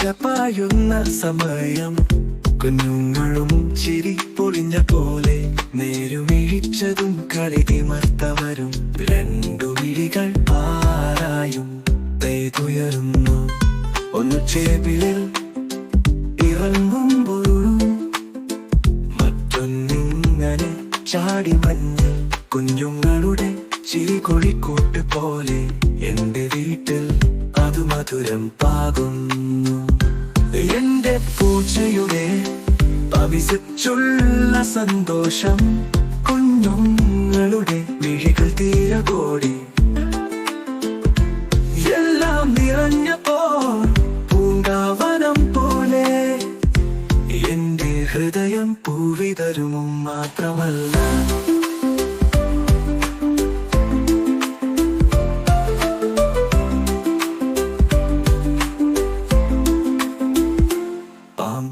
നിറയുന്ന സമയം. കുഞ്ഞുങ്ങളും ചിരി പൊളിഞ്ഞ പോലെ നേരുമിഴിച്ചതും കളിതിമർത്തവരും രണ്ടു വിഴികൾ ആരായും തേതുയരുന്നു. ഒന്നു ചേപിലിൽ ഇറങ്ങുമ്പോഴും മറ്റൊന്നിങ്ങനെ ചാടി മഞ്ഞ്. കുഞ്ഞുങ്ങളുടെ ചിരി കൊഴിക്കൂട്ട് പോലെ എന്റെ വീട്ടിൽ മധുരം പാകുന്നു. എന്റെ പൂച്ചയുടെ പവിസിച്ചുള്ള സന്തോഷം കുഞ്ഞുങ്ങളുടെ മിഴികൾ തീരകോടി എല്ലാം നിറഞ്ഞപ്പോൾ പൂങ്കാവനം പോലെ. എന്റെ ഹൃദയം പൂവിതരുമും മാത്രമല്ല.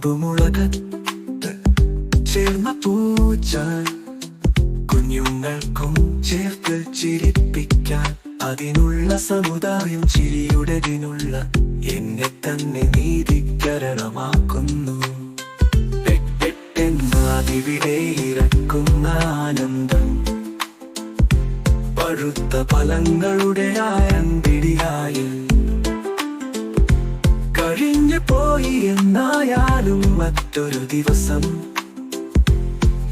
പാമ്പുമുളകത്ത് ചേർന്ന പൂച്ച കുഞ്ഞുങ്ങൾക്കും ചേർത്ത് ചിരിപ്പിക്കാൻ അതിനുള്ള സമുദായം ചിരിയുടതിനുള്ള എന്നെ തന്നെ നീതിക്കരണമാക്കുന്നു പെട്ടെന്നാതിവിടെ ഇറക്കുന്ന ആനന്ദം പഴുത്ത ഫലങ്ങളുടെ ആയം കഴിഞ്ഞു പോയി എന്നായാലും മറ്റൊരു ദിവസം.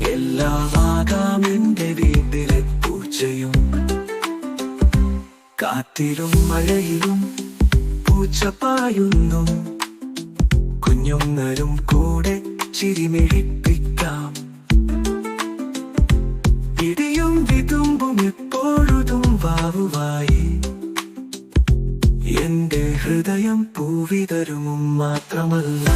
എല്ലാമാകാം എന്റെ വീട്ടിലെ പൂച്ചയും കാറ്റിലും മഴയിലും പൂച്ച പായുന്നു. കുഞ്ഞുങ്ങരും കൂടെ ചിരിമിഴിപ്പിക്കാം. ഇടിയും വിതുമ്പും എപ്പോഴും വാവുവായി. എന്റെ ഹൃദയം പൂവിതരുമും മാത്രമല്ല.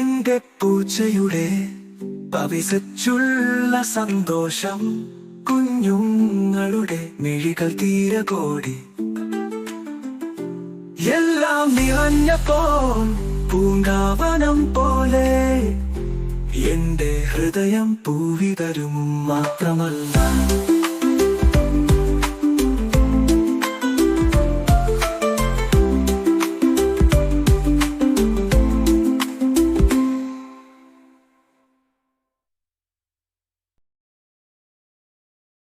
എന്റെ പൂച്ചയുടെ പവിസച്ചുള്ള സന്തോഷം കുഞ്ഞുങ്ങളുടെ മിഴികൾ തീരകോടി എല്ലാം നിറഞ്ഞപ്പോൾ പൂങ്കാവനം പോലെ. എന്റെ ഹൃദയം പൂവിതരും മാത്രമല്ല.